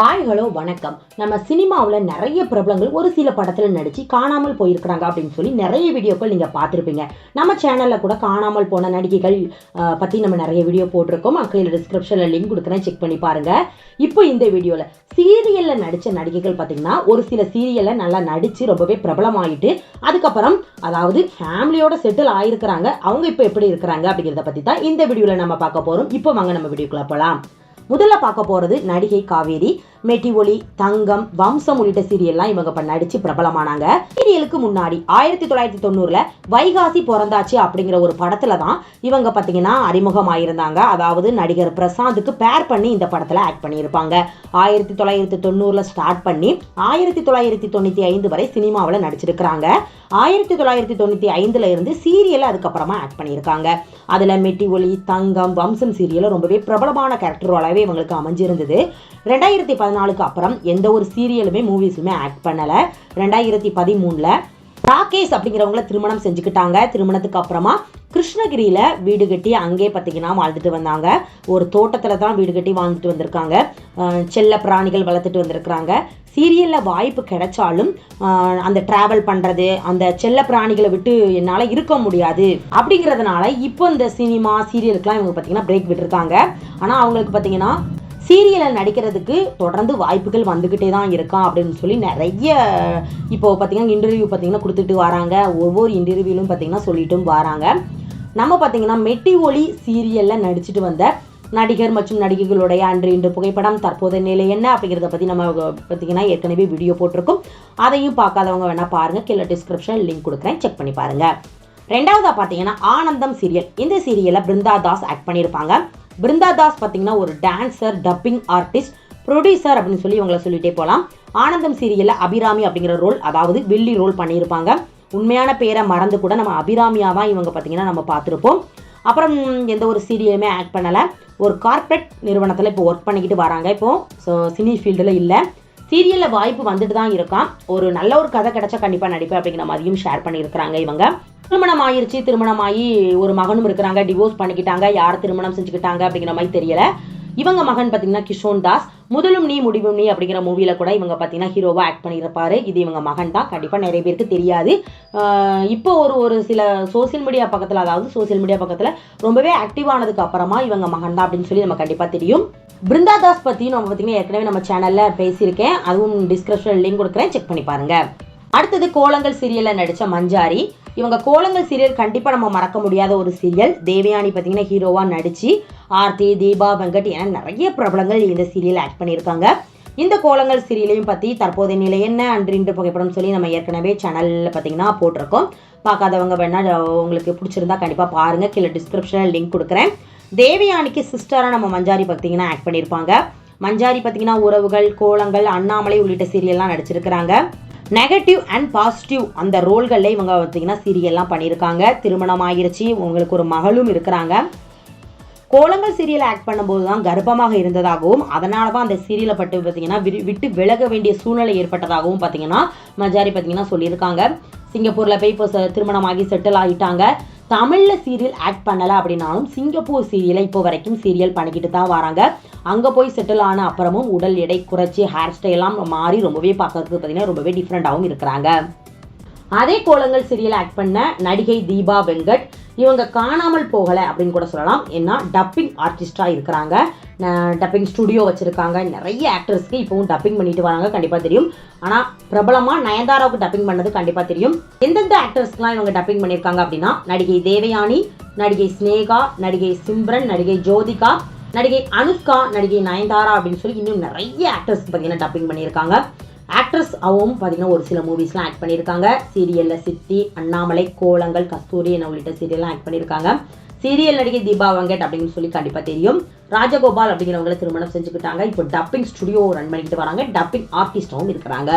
Hi hello வணக்கம். நம்ம சினிமாவில் நிறைய பிரபலங்கள் ஒரு சில படத்தில் நடித்து காணாமல் போயிருக்கிறாங்க அப்படின்னு சொல்லி நிறைய வீடியோக்கள் நீங்கள் பார்த்துருப்பீங்க. நம்ம சேனலில் கூட காணாமல் போன நடிகைகள் பற்றி நம்ம நிறைய வீடியோ போட்டிருக்கோம். மக்கள் டிஸ்கிரிப்ஷனில் லிங்க் கொடுக்குறேன். செக் பண்ணி பாருங்கள் இப்போ இந்த வீடியோவில் சீரியலில் நடித்த நடிகைகள் பார்த்திங்கன்னா ஒரு சில சீரியலில் நல்லா நடித்து ரொம்பவே பிரபலமாகிட்டு அதுக்கப்புறம் அதாவது ஃபேமிலியோட செட்டில் ஆயிருக்கிறாங்க. அவங்க இப்போ எப்படி இருக்கிறாங்க அப்படிங்கிறத பற்றி தான் இந்த வீடியோவில் நம்ம பார்க்க போகிறோம் இப்போ வாங்க நம்ம வீடியோக்குள்ளே போகலாம் முதல்ல பார்க்க போகிறது நடிகை காவேரி. மெட்டி ஒளி தங்கம் வம்சம் உள்ளிட்ட சீரியல்லாம் இவங்க இப்போ நடிச்சு பிரபலமானாங்க. சீரியலுக்கு முன்னாடி ஆயிரத்தி தொள்ளாயிரத்தி தொண்ணூறுல வைகாசி பிறந்தாச்சு அப்படிங்கிற ஒரு படத்துல தான் இவங்க பார்த்தீங்கன்னா அறிமுகமாயிருந்தாங்க. அதாவது நடிகர் பிரசாந்துக்கு பேர் பண்ணி இந்த படத்தில் ஆக்ட் பண்ணியிருப்பாங்க. ஆயிரத்தி தொள்ளாயிரத்தி தொண்ணூறுல ஸ்டார்ட் பண்ணி ஆயிரத்தி தொள்ளாயிரத்தி தொண்ணூத்தி ஐந்து வரை சினிமாவில் நடிச்சிருக்கிறாங்க. ஆயிரத்தி தொள்ளாயிரத்தி தொண்ணூத்தி ஐந்துல இருந்து சீரியல் அதுக்கப்புறமா ஆக்ட் பண்ணியிருக்காங்க. அதுல மெட்டி ஒளி தங்கம் வம்சம் சீரியல் ரொம்பவே பிரபலமான கேரக்டர் அளவே இவங்களுக்கு அமைஞ்சிருந்தது. ரெண்டாயிரத்தி பதினாலுக்கு அப்புறம் எந்த ஒரு சீரியலுமே மூவிஸுமே ஆக்ட் பண்ணலை. ரெண்டாயிரத்தி பதிமூணில் ராகேஷ் அப்படிங்கிறவங்கள திருமணம் செஞ்சுக்கிட்டாங்க. திருமணத்துக்கு அப்புறமா கிருஷ்ணகிரியில் வீடு கட்டி அங்கே பார்த்தீங்கன்னா வாழ்ந்துட்டு வந்தாங்க. ஒரு தோட்டத்தில் தான் வீடு கட்டி வாழ்ந்துட்டு வந்திருக்காங்க. செல்ல பிராணிகள் வளர்த்துட்டு வந்திருக்கிறாங்க. சீரியலில் வாய்ப்பு கிடைச்சாலும் அந்த டிராவல் பண்ணுறது அந்த செல்ல பிராணிகளை விட்டு என்னால் இருக்க முடியாது அப்படிங்கிறதுனால இப்போ இந்த சினிமா சீரியலுக்குலாம் இவங்க பார்த்தீங்கன்னா பிரேக் விட்டுருக்காங்க. ஆனால் அவங்களுக்கு பார்த்தீங்கன்னா சீரியலில் நடிக்கிறதுக்கு தொடர்ந்து வாய்ப்புகள் வந்துக்கிட்டே தான் இருக்கான் அப்படின்னு சொல்லி நிறைய இப்போ பார்த்தீங்கன்னா இன்டர்வியூ பார்த்தீங்கன்னா கொடுத்துட்டு வராங்க. ஒவ்வொரு இன்டர்வியூலும் பார்த்தீங்கன்னா சொல்லிட்டும் வராங்க. நம்ம பார்த்தீங்கன்னா மெட்டி ஒளி சீரியலில் நடிச்சிட்டு வந்த நடிகர் மற்றும் நடிகைகளுடைய அன்று இன்று புகைப்படம் தற்போதைய நிலை என்ன அப்படிங்கிறத பற்றி நம்ம பார்த்தீங்கன்னா ஏற்கனவே வீடியோ போட்டிருக்கோம். அதையும் பார்க்காதவங்க வேணால் பாருங்கள் கீழே டிஸ்கிரிப்ஷன் லிங்க் கொடுக்குறேன். செக் பண்ணி பாருங்கள் ரெண்டாவதாக பார்த்தீங்கன்னா ஆனந்தம் சீரியல் இந்த சீரியலில் பிருந்தா தாஸ் ஆக்ட் பண்ணியிருப்பாங்க. பிருந்தா தாஸ் பார்த்தீங்கன்னா ஒரு டான்சர் டப்பிங் ஆர்டிஸ்ட் ப்ரொடியூசர் அப்படின்னு சொல்லி இவங்களை சொல்லிட்டே போகலாம் ஆனந்தம் சீரியலில் அபிராமி அப்படிங்கிற ரோல் அதாவது வில்லி ரோல் பண்ணியிருப்பாங்க. உண்மையான பேரை மறந்து கூட நம்ம அபிராமியாக தான் இவங்க பார்த்தீங்கன்னா நம்ம பார்த்துருப்போம். அப்புறம் எந்த ஒரு சீரியலுமே ஆக்ட் பண்ணலை. ஒரு கார்ப்பரேட் நிறுவனத்தில் இப்போ ஒர்க் பண்ணிக்கிட்டு வராங்க. இப்போ ஸோ சினி ஃபீல்டில் இல்லை. சீரியலில் வாய்ப்பு வந்துட்டு தான் இருக்கான் ஒரு நல்ல ஒரு கதை கிடச்சா கண்டிப்பாக நடிப்பேன் அப்படிங்கிற மாதிரியும் ஷேர் பண்ணியிருக்கிறாங்க இவங்க. திருமணம் ஆயிருச்சு திருமணம் ஆகி ஒரு மகனும் இருக்கிறாங்க டிவோர்ஸ் பண்ணிக்கிட்டாங்க யார் திருமணம் செஞ்சுக்கிட்டாங்க அப்படிங்கிற மாதிரி தெரியல. இவங்க மகன் பார்த்தீங்கன்னா கிஷோன் தாஸ். முதலும் நீ முடிவும் நீ அப்படிங்கிற மூவியில் கூட இவங்க பார்த்தீங்கன்னா ஹீரோவாக ஆக்ட் பண்ணியிருப்பாரு. இது இவங்க மகன் தான். கண்டிப்பாக நிறைய பேருக்கு தெரியாது. இப்போ ஒரு ஒரு சில சோஷியல் மீடியா பக்கத்தில் அதாவது சோஷியல் மீடியா பக்கத்தில் ரொம்பவே ஆக்டிவானதுக்கு அப்புறமா இவங்க மகன் தான் அப்படின்னு சொல்லி நம்ம கண்டிப்பாக தெரியும். பிருந்தா தாஸ் பற்றியும் நம்ம பார்த்தீங்கன்னா ஏற்கனவே நம்ம சேனலில் பேசியிருக்கேன். அதுவும் டிஸ்கிரிப்ஷன் லிங்க் கொடுக்குறேன். செக் பண்ணி பாருங்க. அடுத்தது கோலங்கள் சீரியலில் நடித்த மஞ்சாரி. இவங்க கோலங்கள் சீரியல் கண்டிப்பாக நம்ம மறக்க முடியாத ஒரு சீரியல் தேவயானி பார்த்தீங்கன்னா ஹீரோவாக நடித்து ஆர்த்தி தீபா வெங்கட் என நிறைய பிரபலங்கள் இந்த சீரியல் ஆக்ட் பண்ணியிருக்காங்க. இந்த கோலங்கள் சீரியலையும் பற்றி தற்போதைய நிலை என்ன? அன்று இன்று புகைப்படம் சொல்லி நம்ம ஏற்கனவே சேனலில் பார்த்தீங்கன்னா போட்டிருக்கோம். பார்க்காதவங்க வேணால் உங்களுக்கு பிடிச்சிருந்தா கண்டிப்பாக பாருங்கள் கீழே டிஸ்கிரிப்ஷனில் லிங்க் கொடுக்குறேன். தேவயானிக்கு சிஸ்டராக நம்ம மஞ்சாரி பார்த்தீங்கன்னா ஆக்ட் பண்ணியிருப்பாங்க. மஞ்சாரி பார்த்தீங்கன்னா உறவுகள் கோலங்கள் அண்ணாமலை உள்ளிட்ட சீரியல்லாம் நடிச்சிருக்கிறாங்க. நெகட்டிவ் அண்ட் பாசிட்டிவ் அந்த ரோல்களில் இவங்க பார்த்தீங்கன்னா சீரியல்லாம் பண்ணியிருக்காங்க திருமணம் ஆகிருச்சு உங்களுக்கு ஒரு மகளும் இருக்கிறாங்க. கோலங்கள் சீரியல் ஆக்ட் பண்ணும்போது தான் கர்ப்பமாக இருந்ததாகவும் அதனால தான் அந்த சீரியலை பட்டு பார்த்தீங்கன்னா விட்டு விலக வேண்டிய சூழ்நிலை ஏற்பட்டதாகவும் பார்த்தீங்கன்னா மஜாரி பார்த்தீங்கன்னா சொல்லியிருக்காங்க. சிங்கப்பூரில் போய் இப்போ திருமணமாகி செட்டில் ஆகிட்டாங்க தமிழில் சீரியல் ஆக்ட் பண்ணலை அப்படின்னாலும் சிங்கப்பூர் சீரியலை இப்போ வரைக்கும் சீரியல் பண்ணிக்கிட்டு தான் வராங்க. அங்கே போய் செட்டில் ஆன அப்புறமும் உடல் எடை குறைச்சி ஹேர் ஸ்டைலாம் மாறி ரொம்பவே பார்க்கறதுக்கு பார்த்தீங்கன்னா ரொம்பவே டிஃப்ரெண்ட்டாகவும் இருக்கிறாங்க. அதே கோலங்கள் சீரியல் ஆக்ட் பண்ண நடிகை தீபா வெங்கட் இவங்க காணாமல் போகலை அப்படின்னு கூட சொல்லலாம். ஏன்னா டப்பிங் ஆர்டிஸ்டாக இருக்கிறாங்க. டப்பிங் ஸ்டுடியோ வச்சுருக்காங்க. நிறைய ஆக்டர்ஸ்க்கு இப்போவும் டப்பிங் பண்ணிட்டு வராங்க. கண்டிப்பாக தெரியும். ஆனால் பிரபலமாக நயன்தாராவுக்கு டப்பிங் பண்ணது கண்டிப்பாக தெரியும். எந்தெந்த ஆக்டர்ஸ்க்குலாம் இவங்க டப்பிங் பண்ணியிருக்காங்க அப்படின்னா நடிகை தேவயானி நடிகை ஸ்னேகா நடிகை சிம்ரன் நடிகை ஜோதிகா நடிகை அனுஷ்கா நடிகை நயன்தாரா அப்படின்னு சொல்லி இன்னும் நிறைய ஆக்டர்ஸ்க்கு பார்த்தீங்கன்னா டப்பிங் பண்ணியிருக்காங்க ஆக்ட்ரஸ் அவும் பார்த்தீங்கன்னா ஒரு சில மூவிஸ்லாம் ஆக்ட் பண்ணியிருக்காங்க சீரியலில் சித்தி அண்ணாமலை கோலங்கள் கஸ்தூரி என உள்ளிட்ட சீரியல்லாம் ஆக்ட் பண்ணியிருக்காங்க சீரியல் நடிகை தீபா வெங்கட் அப்படின்னு சொல்லி கண்டிப்பாக தெரியும். ராஜகோபால் அப்படிங்கிறவங்கள திருமணம் செஞ்சுக்கிட்டாங்க. இப்போ டப்பிங் ஸ்டுடியோ ரன் பண்ணிக்கிட்டு வராங்க. டப்பிங் ஆர்டிஸ்டாகவும் இருக்கிறாங்க.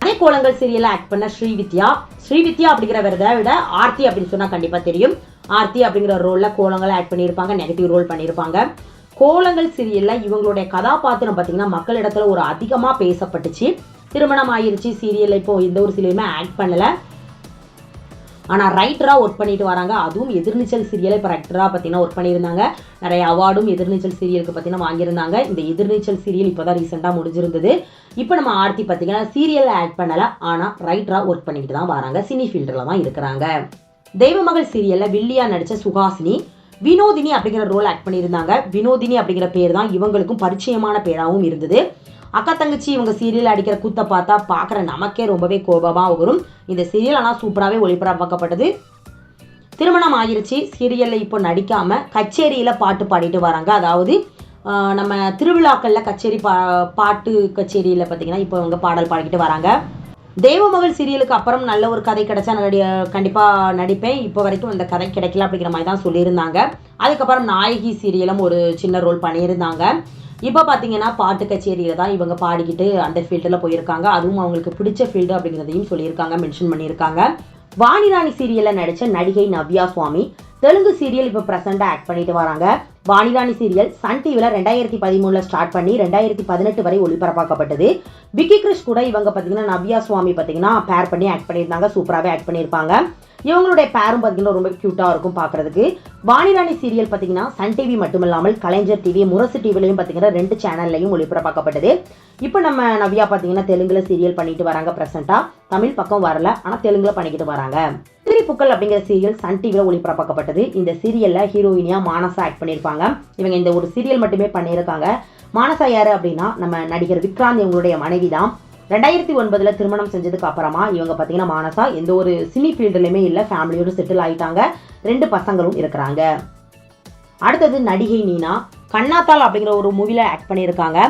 அதே கோலங்கள் சீரியலில் ஆக்ட் பண்ண ஸ்ரீவித்யா. ஸ்ரீவித்யா அப்படிங்கிற விரதை விட ஆர்த்தி அப்படின்னு சொன்னால் கண்டிப்பாக தெரியும். ஆர்த்தி அப்படிங்கிற ரோலில் கோலங்களை ஆக்ட் பண்ணியிருப்பாங்க. நெகட்டிவ் ரோல் பண்ணியிருப்பாங்க. கோலங்கள் சீரியலில் இவங்களுடைய கதாபாத்திரம் பார்த்தீங்கன்னா மக்களிடத்துல ஒரு அதிகமாக பேசப்பட்டுச்சு. திருமணம் ஆயிருச்சு. சீரியலில் இப்போ எந்த ஒரு சீரியலுமே ஆக்ட் பண்ணலை. ஆனால் ரைட்டராக ஒர்க் பண்ணிட்டு வராங்க. அதுவும் எதிர்நீச்சல் சீரியலை இப்போ ரைட்டராக பார்த்தீங்கன்னா ஒர்க் பண்ணியிருந்தாங்க. நிறைய அவார்டும் எதிர்நீச்சல் சீரியலுக்கு பார்த்தீங்கன்னா வாங்கியிருந்தாங்க. இந்த எதிர்நீச்சல் சீரியல் இப்போ தான் ரீசெண்டாக முடிஞ்சிருந்தது. இப்போ நம்ம ஆர்த்தி பார்த்தீங்கன்னா சீரியலில் ஆட் பண்ணலை. ஆனால் ரைட்டராக ஒர்க் பண்ணிக்கிட்டு தான் வராங்க. சினி ஃபீல்டில் தான் இருக்கிறாங்க. தெய்வமகள் சீரியலில் வில்லியா நடித்த சுஹாசினி வினோதினி அப்படிங்கிற ரோல் ஆக்ட் பண்ணியிருந்தாங்க. வினோதினி அப்படிங்கிற பேர் தான் இவங்களுக்கும் பரிச்சயமான பேராகவும் இருந்தது. அக்கா தங்கச்சி இவங்க சீரியல் அடிக்கிற கூத்த பார்த்தா பார்க்குற நமக்கே ரொம்பவே கோபமாக வரும் இந்த சீரியல் ஆனால் சூப்பராகவே ஒளிபரப்பாக்கப்பட்டது. திருமணம் ஆயிருச்சு சீரியலில் இப்போ நடிக்காமல் கச்சேரியில் பாட்டு பாடிட்டு வராங்க. அதாவது நம்ம திருவிழாக்களில் கச்சேரி பா பாட்டு கச்சேரியில் பார்த்தீங்கன்னா இப்போ இவங்க பாடல் பாடிக்கிட்டு வராங்க. தேவமகள் சீரியலுக்கு அப்புறம் நல்ல ஒரு கதை கிடைச்சா நான் கண்டிப்பாக நடிப்பேன். இப்போ வரைக்கும் அந்த கதை கிடைக்கல அப்படிங்கிற மாதிரி தான் சொல்லியிருந்தாங்க. அதுக்கப்புறம் நாயகி சீரியலும் ஒரு சின்ன ரோல் பண்ணியிருந்தாங்க. இப்போ பார்த்தீங்கன்னா பாட்டு கச்சேரியில் தான் இவங்க பாடிக்கிட்டு அந்த ஃபீல்டில் போயிருக்காங்க. அதுவும் அவங்களுக்கு பிடிச்ச ஃபீல்டு அப்படிங்கிறதையும் சொல்லியிருக்காங்க மென்ஷன் பண்ணியிருக்காங்க. வாணிராணி சீரியலில் நடித்த நடிகை நவ்யா சுவாமி தெலுங்கு சீரியல் இப்போ ப்ரெசெண்டாக ஆக்ட் பண்ணிட்டு வராங்க. வாணிராணி சீரியல் சன் டிவியில் ரெண்டாயிரத்தி பதிமூணில் ஸ்டார்ட் பண்ணி ரெண்டாயிரத்தி பதினெட்டு வரை ஒளிபரப்பாக்கப்பட்டது. விக்கி கிருஷ் கூட இவங்க பார்த்தீங்கன்னா நவ்யா சுவாமி பார்த்தீங்கன்னா பேர் பண்ணி ஆக்ட் பண்ணியிருந்தாங்க சூப்பராகவே ஆக்ட் பண்ணியிருப்பாங்க. இவங்களுடைய பேரும் பார்த்தீங்கன்னா ரொம்ப க்யூட்டாக இருக்கும் பார்க்குறதுக்கு வாணிராணி சீரியல் பார்த்தீங்கன்னா சன் டிவி மட்டுமில்லாமல் கலைஞர் டிவி முரசு டிவிலையும் பார்த்தீங்கன்னா ரெண்டு சேனல்லையும் ஒளிபரப்பாக்கப்பட்டது. இப்போ நம்ம நவ்யா பார்த்தீங்கன்னா தெலுங்குல சீரியல் பண்ணிட்டு வராங்க ப்ரெசென்ட்டாக தமிழ் பக்கம் வரல ஆனால் தெலுங்குல பண்ணிக்கிட்டு வராங்க. திரிப்புக்கள் அப்படிங்கிற சீரியல் சன் டிவியில் ஒளிபரப்பாக்கப்பட்டது. இந்த சீரியலில் ஹீரோயினியா மானசா ஆக்ட் பண்ணியிருப்பாங்க. இவங்க இந்த ஒரு சீரியல் மட்டுமே பண்ணியிருக்காங்க. மானசா யாரு அப்படின்னா நம்ம நடிகர் விக்ராந்த் இவங்களுடைய மனைவி தான் ரெண்டாயிரத்தி ஒன்பதுல திருமணம் செஞ்சதுக்கு அப்புறமா இவங்க பார்த்தீங்கன்னா மானசா எந்த ஒரு சினி ஃபீல்டுலையுமே இல்லை ஃபேமிலியோடு செட்டில் ஆயிட்டாங்க. ரெண்டு பசங்களும் இருக்கிறாங்க. அடுத்தது நடிகை நீனா கண்ணாத்தாள் அப்படிங்கிற ஒரு மூவில ஆக்ட் பண்ணியிருக்காங்க.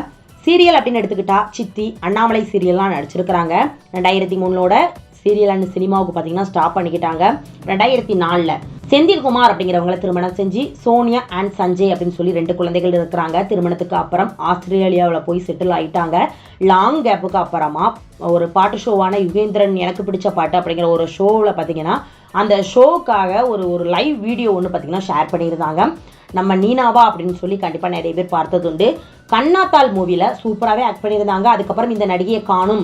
சீரியல் அப்படின்னு எடுத்துக்கிட்டா சித்தி அண்ணாமலை சீரியல்லாம் நடிச்சிருக்கிறாங்க. ரெண்டாயிரத்தி மூணோட சீரியல் அண்ட் சினிமாவுக்கு பார்த்தீங்கன்னா ஸ்டாப் பண்ணிக்கிட்டாங்க. ரெண்டாயிரத்தி நாலில். செந்தில்குமார் அப்படிங்கிறவங்கள திருமணம் செஞ்சு சோனியா அண்ட் சஞ்சய் அப்படின்னு சொல்லி ரெண்டு குழந்தைகள் இருக்கிறாங்க. திருமணத்துக்கு அப்புறம் ஆஸ்திரேலியாவில் போய் செட்டில் ஆகிட்டாங்க லாங் கேப்புக்கு அப்புறமா ஒரு பாட்டு ஷோவான யுகேந்திரன் எனக்கு பிடிச்ச பாட்டு அப்படிங்கிற ஒரு ஷோவில் பார்த்தீங்கன்னா அந்த ஷோக்காக ஒரு ஒரு லைவ் வீடியோ ஒன்று பார்த்தீங்கன்னா ஷேர் பண்ணியிருந்தாங்க. நம்ம நீனாவா அப்படின்னு சொல்லி கண்டிப்பாக நிறைய பேர் பார்த்ததுண்டு. கண்ணாத்தாள் மூவியில் சூப்பராகவே ஆக்ட் பண்ணியிருந்தாங்க. அதுக்கப்புறம் இந்த நடிகையை காணும்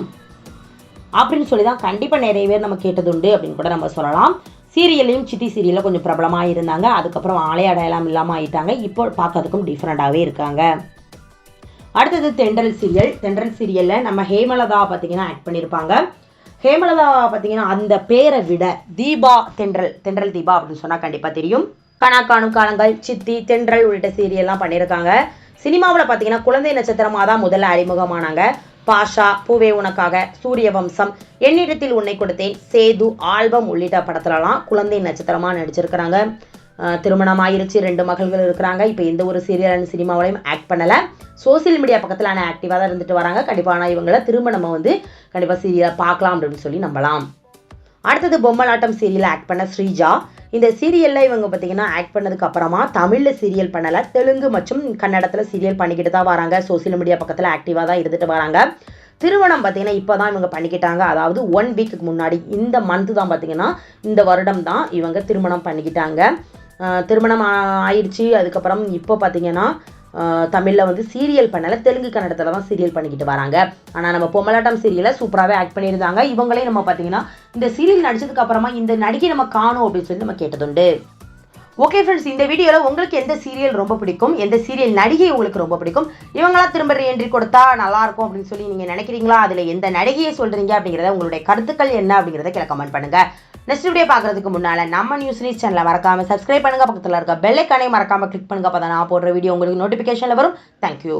அப்படின்னு சொல்லி தான் கண்டிப்பாக நிறைய பேர் நம்ம கேட்டதுண்டு அப்படின்னு கூட நம்ம சொல்லலாம். சீரியல்லையும் சித்தி சீரியலில் கொஞ்சம் பிரபலமாக இருந்தாங்க. அதுக்கப்புறம் ஆலை அடையாளம் இல்லாமல் ஆயிட்டாங்க. இப்போ பார்க்கறதுக்கும் டிஃப்ரெண்ட்டாகவே இருக்காங்க. அடுத்தது தென்றல் சீரியல். தென்றல் சீரியலில் நம்ம ஹேமலதா பார்த்தீங்கன்னா ஆக்ட் பண்ணியிருப்பாங்க ஹேமலதா பார்த்தீங்கன்னா அந்த பேரை விட தீபா தென்றல் தென்றல் தீபா அப்படின்னு சொன்னால் கண்டிப்பாக தெரியும். கணா காணும் காலங்கள் சித்தி தென்றல் உள்ளிட்ட சீரியல்லாம் பண்ணியிருக்காங்க சினிமாவில் பார்த்தீங்கன்னா குழந்தை நட்சத்திரமாக தான் முதல்ல அறிமுகமானாங்க. பாஷா பூவே உனக்காக சூரிய வம்சம். என்னிடத்தில் உன்னை கொடுத்தேன். சேது ஆல்பம் உள்ளிட்ட படத்துலலாம் குழந்தை நட்சத்திரமாக நடிச்சிருக்கிறாங்க. திருமணம் ஆயிருச்சு ரெண்டு மகள்கள் இருக்கிறாங்க. இப்போ எந்த ஒரு சீரியலான சினிமாவிலையும் ஆக்ட் பண்ணலை. சோஷியல் மீடியா பக்கத்தில் ஆனால் ஆக்டிவாக தான் இருந்துட்டு வராங்க. கண்டிப்பாக ஆனால் இவங்களை திரும்ப வந்து கண்டிப்பாக சீரியலாக பார்க்கலாம் அப்படின்னு சொல்லி நம்பலாம். அடுத்தது பொம்மலாட்டம் சீரியல் ஆக்ட் பண்ண ஸ்ரீஜா. இந்த சீரியலில் இவங்க பார்த்தீங்கன்னா ஆக்ட் பண்ணதுக்கு அப்புறமா தமிழில் சீரியல் பண்ணலை தெலுங்கு மற்றும் கன்னடத்தில் சீரியல் பண்ணிக்கிட்டு தான் வராங்க. சோஷியல் மீடியா பக்கத்தில் ஆக்டிவாக தான் இருந்துட்டு வராங்க. திருமணம் பார்த்தீங்கன்னா இப்போ தான் இவங்க பண்ணிக்கிட்டாங்க. அதாவது ஒன் வீக்குக்கு முன்னாடி இந்த மந்த்து தான் பார்த்தீங்கன்னா இந்த வருடம் தான் இவங்க திருமணம் பண்ணிக்கிட்டாங்க. திருமணம் ஆ- ஆயிடுச்சு. அதுக்கப்புறம் இப்போ பார்த்தீங்கன்னா தமிழில் வந்து சீரியல் பண்ணலை தெலுங்கு கன்னடத்தில் தான் சீரியல் பண்ணிக்கிட்டு வராங்க. ஆனால் நம்ம பொம்மலாட்டம் சீரியலை சூப்பராகவே ஆக்ட் பண்ணியிருந்தாங்க. இவங்களே நம்ம பார்த்தீங்கன்னா இந்த சீரியல் நடிச்சதுக்கு அப்புறமா இந்த நடிகை நம்ம காணும் அப்படின்னு சொல்லி நம்ம கேட்டதுண்டு. ஓகே ஃப்ரெண்ட்ஸ் இந்த வீடியோவில் உங்களுக்கு எந்த சீரியல் ரொம்ப பிடிக்கும்? எந்த சீரியல் நடிகை உங்களுக்கு ரொம்ப பிடிக்கும்? இவங்களாம் திரும்ப ரீஎன்ட்ரி கொடுத்தா நல்லா இருக்கும் அப்படின்னு சொல்லி நீங்கள் நினைக்கிறீங்களா? அதில் எந்த நடிகையை சொல்கிறீங்க அப்படிங்கிறத உங்களுடைய கருத்துக்கள் என்ன அப்படிங்கிறத கீழே கமெண்ட் பண்ணுங்கள் நெக்ஸ்ட் வீடியோ பார்க்குறதுக்கு முன்னால் நம்ம நியூஸ் நியூஸ் சேனலை மறக்காமல் சப்ஸ்கிரைப் பண்ணுங்க. பக்கத்தில் இருக்க பெல்லைக்கானே மறக்காமல் கிளிக் பண்ணுங்க. அப்போ நான் போடுற வீடியோ உங்களுக்கு நோட்டிஃபிகேஷனில் வரும். தேங்க்யூ